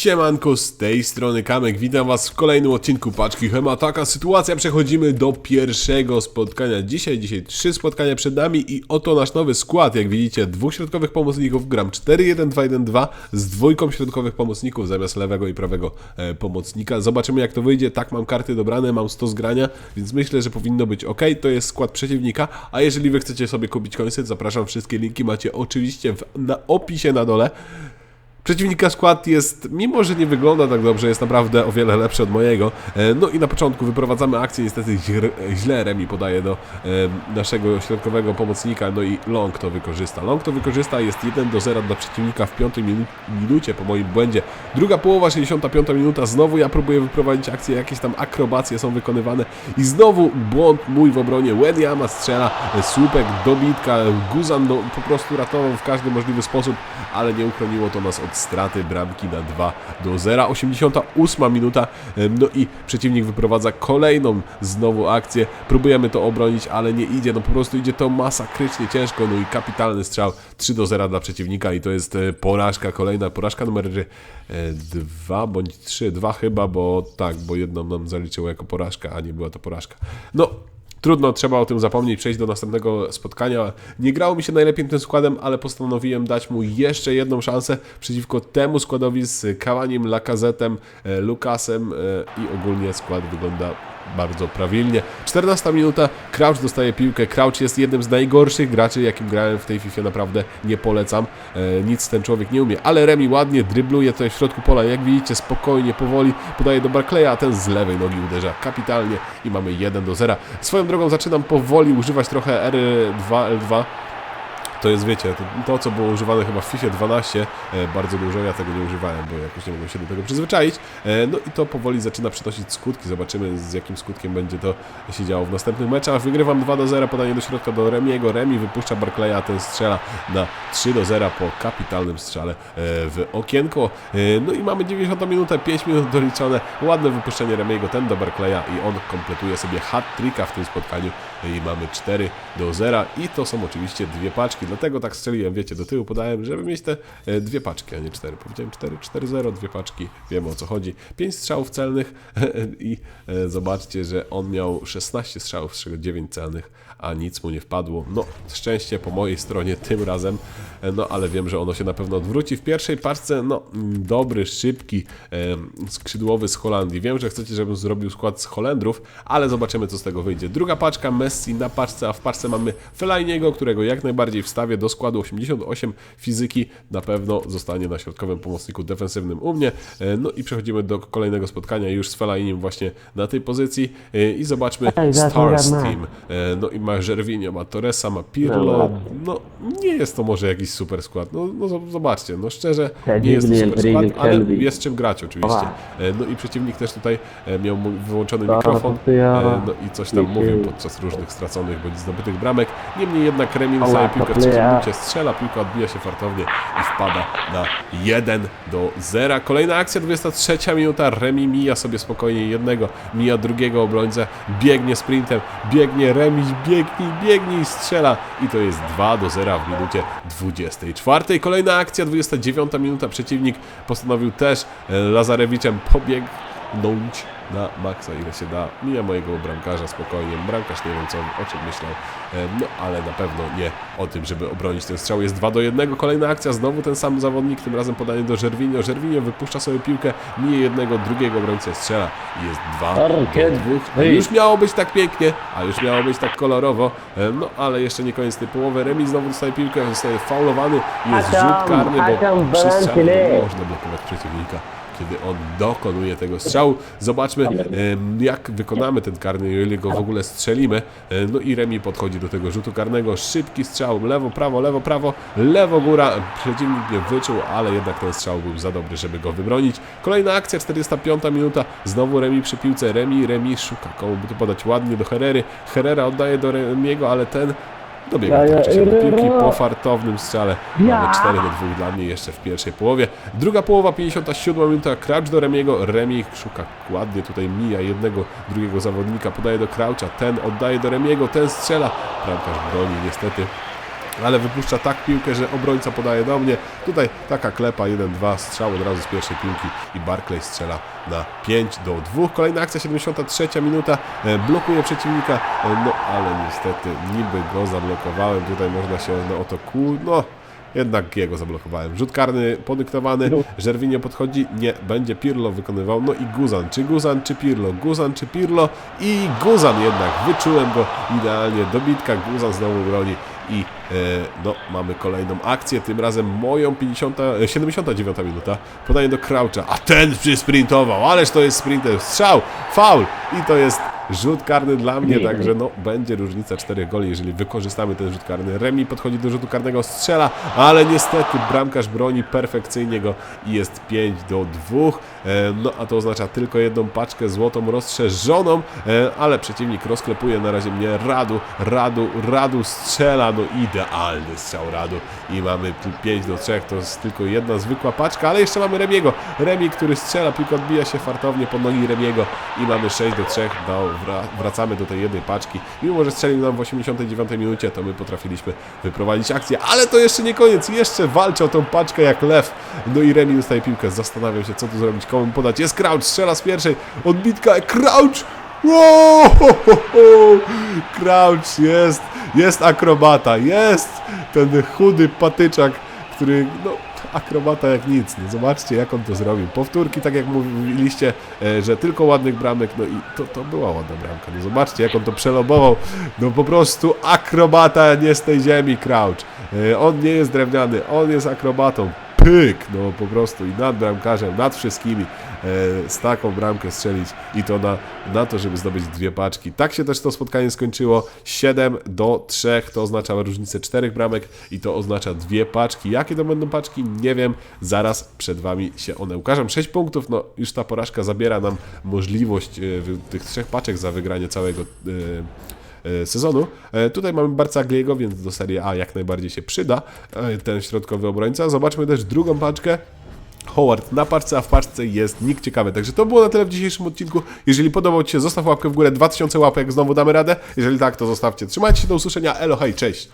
Siemanko, z tej strony Kamek, witam was w kolejnym odcinku Paczki Hema. Taka sytuacja, przechodzimy do pierwszego spotkania dzisiaj. Dzisiaj trzy spotkania przed nami i oto nasz nowy skład. Jak widzicie, dwóch środkowych pomocników, gram 4-1-2-1-2 z dwójką środkowych pomocników zamiast lewego i prawego e, pomocnika. Zobaczymy jak to wyjdzie. Tak, mam karty dobrane, mam 100 zgrania, więc myślę, że powinno być ok. To jest skład przeciwnika, a jeżeli wy chcecie sobie kupić końce, zapraszam, wszystkie linki macie oczywiście w, na opisie na dole. Przeciwnika skład jest, mimo że nie wygląda tak dobrze, jest naprawdę o wiele lepszy od mojego. E, No i na początku wyprowadzamy akcję, niestety źle- Remi podaje do e, naszego środkowego pomocnika, no i Long to wykorzysta. Long to wykorzysta, jest 1 do 0 dla przeciwnika w piątej minu minucie po moim błędzie. Druga połowa, 65 minuta, znowu ja próbuję wyprowadzić akcję, jakieś tam akrobacje są wykonywane i znowu błąd mój w obronie. Wenyama strzela, e, słupek, dobitka, Guzan no, po prostu ratował w każdy możliwy sposób, ale nie uchroniło to nas od straty bramki na 2 do 0. 88 minuta, no i przeciwnik wyprowadza kolejną znowu akcję. Próbujemy to obronić, ale nie idzie, no po prostu idzie to masakrycznie ciężko, no i kapitalny strzał 3 do 0 dla przeciwnika i to jest e, porażka, kolejna porażka numer 2 bądź 3, 2 chyba, bo tak, bo jedną nam zaliczyło jako porażka, a nie była to porażka. No, Trudno, trzeba o tym zapomnieć, przejść do następnego spotkania. Nie grało mi się najlepiej tym składem, ale postanowiłem dać mu jeszcze jedną szansę przeciwko temu składowi z Kawaniem, Lakazetem, e, Lukasem e, i ogólnie skład wygląda bardzo prawilnie. 14 minuta, Crouch dostaje piłkę. Crouch jest jednym z najgorszych graczy, jakim grałem w tej FIFA, naprawdę nie polecam. E, nic ten człowiek nie umie, ale Remi ładnie drybluje tutaj w środku pola, jak widzicie, spokojnie, powoli podaje do Barclaya, a ten z lewej nogi uderza kapitalnie i mamy 1 do 0. Swoją drogą zaczynam powoli używać trochę R2, L2, to jest, wiecie, to, to co było używane chyba w FIFA 12 e, bardzo dużo, ja tego nie używałem, bo jakoś nie mogłem się do tego przyzwyczaić. E, no i to powoli zaczyna przynosić skutki. Zobaczymy z jakim skutkiem będzie to się działo w następnych meczach. Wygrywam 2 do 0, podanie do środka do Remiego. Remi wypuszcza Barclaya, ten strzela na 3 do 0 po kapitalnym strzale e, w okienko. No i mamy 90 minutę, 5 minut doliczone. Ładne wypuszczenie Remiego, ten do Barclaya i on kompletuje sobie hat-tricka w tym spotkaniu i mamy 4 do 0 i to są oczywiście dwie paczki, dlatego tak strzeliłem, wiecie, do tyłu podałem, żeby mieć te e, dwie paczki, a nie 4. Powiedziałem 4, 4, 0, dwie paczki, wiemy o co chodzi. 5 strzałów celnych i e, zobaczcie, że on miał 16 strzałów, z czego 9 celnych, a nic mu nie wpadło. No, szczęście po mojej stronie tym razem, e, no ale wiem, że ono się na pewno odwróci. W pierwszej paczce, no, mm, dobry, szybki, skrzydłowy z Holandii. Wiem, że chcecie, żebym zrobił skład z Holendrów, ale zobaczymy, co z tego wyjdzie. Druga paczka, Messi na paczce, a w paczce mamy Fellainiego, którego jak najbardziej do składu 88 fizyki. Na pewno zostanie na środkowym pomocniku defensywnym u mnie. E, No i przechodzimy do kolejnego spotkania już z Fellainim właśnie na tej pozycji E, i zobaczmy Stars Team. E, No i ma Żerwinio, ma Torresa, ma Pirlo. No nie jest to może jakiś super skład. No, no zobaczcie, no szczerze nie jest to super skład, ale jest czym grać oczywiście. No i przeciwnik też tutaj miał wyłączony mikrofon, no i coś tam mówił podczas różnych straconych bądź zdobytych bramek. Niemniej jednak Remi Oła, dostaje piłkę w minucie, strzela, piłka odbija się fartownie i wpada na 1 do 0. Kolejna akcja, 23 minuta, Remi mija sobie spokojnie jednego, mija drugiego obrońcę, biegnie sprintem, biegnie Remi, biegnij, biegnij, strzela. I to jest 2 do 0 w minucie 24. Kolejna akcja, 29 minuta, przeciwnik postanowił też Lazarewiczem pobiegnąć na maksa ile się da. Mija mojego bramkarza spokojnie. Bramkarz nie wiem co, o czym myślał, e, no ale na pewno nie o tym, żeby obronić ten strzał. Jest 2 do 1. Kolejna akcja, znowu ten sam zawodnik, tym razem podanie do Żerwinio. Żerwinio wypuszcza sobie piłkę, mije jednego, drugiego obrońcę strzela i jest 2 do Arcade. 2. Hej. Już miało być tak pięknie, a już miało być tak kolorowo, e, no ale jeszcze nie koniec tej połowy. Remis znowu dostaje piłkę, zostaje faulowany jest rzut karny, bo przy strzale nie można blokować przeciwnika kiedy on dokonuje tego strzału. Zobaczmy, jak wykonamy ten karny, jeżeli go w ogóle strzelimy. E, No i Remi podchodzi do tego rzutu karnego. Szybki strzał, lewo, prawo, lewo, prawo, lewo, góra. Przeciwnik nie wyczuł, ale jednak ten strzał był za dobry, żeby go wybronić. Kolejna akcja, 45 minuta. Znowu Remi przy piłce. Remi, Remi szuka komu by to podać ładnie do Herrery. Herrera oddaje do Remiego, ale ten dobiega siak do piłki po fartownym strzale. Mamy 4 do 2 dla mnie jeszcze w pierwszej połowie. Druga połowa, 57 minuta, Crouch do Remiego. Remi szuka ładnie, tutaj mija jednego, drugiego zawodnika, podaje do Croucha, ten oddaje do Remiego, ten strzela. Bramkarz broni niestety. Ale wypuszcza tak piłkę, że obrońca podaje do mnie. Tutaj taka klepa, 1-2, strzał od razu z pierwszej piłki i Barclay strzela na 5 do 2. Kolejna akcja, 73 minuta, e, blokuje przeciwnika, e, no ale niestety niby go zablokowałem, tutaj można się no, o to kłu... no jednak jego zablokowałem. Rzut karny podyktowany, Żerwinio podchodzi, nie, będzie Pirlo wykonywał, no i Guzan, czy Guzan, czy Pirlo, Guzan, czy Pirlo? I Guzan jednak, wyczułem go idealnie, dobitka, Guzan znowu broni i no, mamy kolejną akcję, tym razem moją 50, e, 79 minuta, podanie do Croucha, a ten przysprintował, ależ to jest sprinter, strzał, faul. I to jest rzut karny dla mnie, także no będzie różnica 4 goli, jeżeli wykorzystamy ten rzut karny. Remi podchodzi do rzutu karnego, strzela, ale niestety bramkarz broni perfekcyjnie go i jest 5 do 2, e, no a to oznacza tylko jedną paczkę złotą rozszerzoną, e, ale przeciwnik rozklepuje na razie mnie. Radu, Radu, Radu strzela, no idealny strzał Radu. I mamy tu 5 do 3, to jest tylko jedna zwykła paczka, ale jeszcze mamy Remiego, Remi, który strzela, piłka odbija się fartownie pod nogi Remiego. I mamy 6 do 3, no, wra- wracamy do tej jednej paczki, mimo że strzelił nam w 89 minucie, to my potrafiliśmy wyprowadzić akcję, ale to jeszcze nie koniec, jeszcze walczy o tą paczkę jak lew, no i Remi dostaje piłkę, zastanawiam się co tu zrobić, komu podać, jest Crouch, strzela z pierwszej, odbitka, Crouch, Wow! Crouch jest, jest akrobata, jest ten chudy patyczak, który, no, akrobata jak nic. No, zobaczcie, jak on to zrobił. Powtórki, tak jak mówiliście, e, że tylko ładnych bramek, no i to, to była ładna bramka. No, zobaczcie, jak on to przelobował. No po prostu akrobata nie z tej ziemi, Crouch. E, On nie jest drewniany, on jest akrobatą. Pyk, no po prostu i nad bramkarzem, nad wszystkimi e, z taką bramkę strzelić i to na, na to, żeby zdobyć dwie paczki. Tak się też to spotkanie skończyło. 7 do 3 to oznacza różnicę czterech bramek i to oznacza dwie paczki. Jakie to będą paczki? Nie wiem. Zaraz przed Wami się one ukażą. 6 punktów, no już ta porażka zabiera nam możliwość e, tych trzech paczek za wygranie całego e, sezonu. E, Tutaj mamy Barcagliego, więc do Serie A jak najbardziej się przyda e, ten środkowy obrońca. Zobaczmy też drugą paczkę. Howard na paczce, a w paczce jest nikt ciekawy. Także to było na tyle w dzisiejszym odcinku. Jeżeli podobał Ci się, zostaw łapkę w górę, 2000 łapek, znowu damy radę. Jeżeli tak, to zostawcie. Trzymajcie się, do usłyszenia. Elo, hej, cześć!